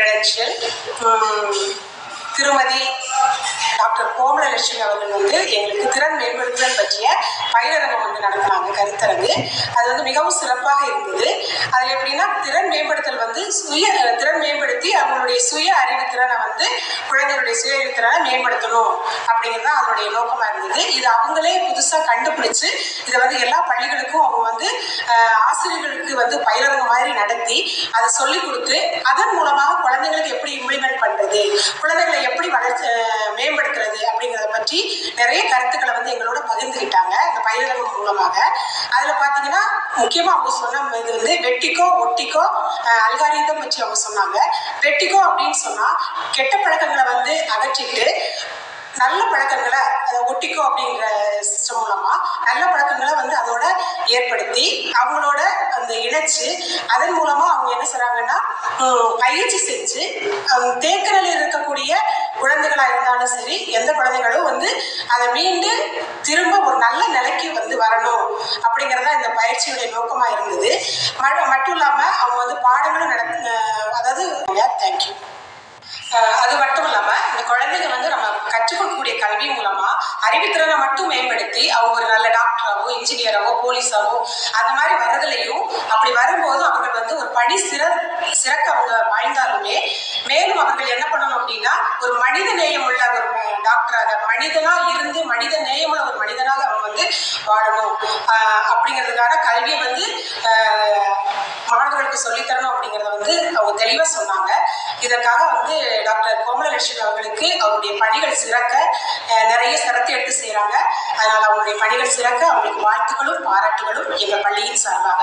Credential திருமதி doctor கோமலலட்சுமி அவர்கள் வந்து எங்களுக்கு திறன் மேம்படுத்துதல் பற்றிய பயிலரங்கம் வந்து நடத்தினாங்க கருத்தரங்கு. அது வந்து மிகவும் சிறப்பாக இருந்தது. அதில் எப்படின்னா திறன் மேம்படுத்தல் வந்து சுய திறன் மேம்படுத்தி அவங்களுடைய சுய அறிவுத்திறனை வந்து குழந்தைகளுடைய சுய அறிவுத்திறனை மேம்படுத்தணும் அப்படிங்கிறது தான் அதனுடைய நோக்கமாக இருந்தது. இது அவங்களே புதுசாக கண்டுபிடிச்சு இதை வந்து எல்லா பள்ளிகளுக்கும் அவங்க வந்து ஆசிரியர்களுக்கு வந்து பயிலரங்கம் மாதிரி நடத்தி அதை சொல்லிக் கொடுத்து அதன் மூலமாக குழந்தைங்களுக்கு எப்படி இம்ப்ளிமெண்ட் பண்ணுறது குழந்தைகளை எப்படி வளர்ச்சி மேம்படுத்துறது அப்படிங்கிறத பற்றி நிறைய கருத்துக்களை வந்து எங்களோட பகிர்ந்துக்கிட்டாங்க இந்த பயிலரங்கம் மூலமாக. அதில் பார்த்தீங்கன்னா முக்கியமாக அவங்க சொன்ன இது வந்து வெட்டிக்கோ ஒட்டிக்கோ அல்காரிதம் வச்சு அவங்க சொன்னாங்க. வெட்டிக்கோ அப்படின்னு சொன்னால் கெட்ட பழக்கங்களை வந்து அகற்றிட்டு நல்ல பழக்கங்களை அதை ஒட்டிக்கோ அப்படிங்கிற ஏற்படுத்தி அவங்களோட அந்த இணைச்சு அதன் மூலமா அவங்க என்ன செய்றாங்கன்னா பயிற்சி செஞ்சு தேக்கரில் இருக்கக்கூடிய குழந்தைகளா இருந்தாலும் சரி எந்த குழந்தைகளும் வந்து அதை மீண்டு திரும்ப ஒரு நல்ல நிலைக்கு வந்து வரணும் அப்படிங்கிறதா இந்த பயிற்சியுடைய நோக்கமா இருந்தது. மட்டும் இல்லாம அவங்க வந்து பாடங்களும் நடத்து அதாவது தேங்க்யூ அது மட்டும் இல்லாம இந்த குழந்தைங்க வந்து நம்ம கற்றுக்கொள்ளக்கூடிய கல்வி மூலமா அறிவுத்திறனை மட்டும் மேம்படுத்தி அவங்க ஒரு நல்ல டாக்டராவோ இன்ஜினியராகவோ போலீஸாகவோ அந்த மாதிரி வர்றதுலையும் அப்படி வரும்போது அவர்கள் வந்து ஒரு பணி சிற சிறக்க அவங்க வாழ்ந்தாலுமே மேலும் அவர்கள் என்ன பண்ணணும் அப்படின்னா ஒரு மனித நேயம் உள்ள ஒரு டாக்டராக மனிதனா இருந்து மனித நேயமுள்ள ஒரு மனிதனாக அவங்க வந்து வாழணும். ஆஹ் அப்படிங்கிறதுக்கான கல்வியை வந்து ஆஹ் மாணவர்களுக்கு சொல்லித்தரணும் அப்படிங்கிறத வந்து அவங்க தெளிவாக சொன்னாங்க. இதற்காக வந்து டாக்டர் கோமலலட்சுமி அவர்களுக்கு அவருடைய பணிகள் சிறக்க நிறைய சிரத்தை எடுத்து செய்கிறாங்க அதனால் அவங்களுடைய பணிகள் சிறக்க அவங்களுக்கு வாழ்த்துக்களும் பாராட்டுகளும் எங்கள் பள்ளியின் சார்பாக.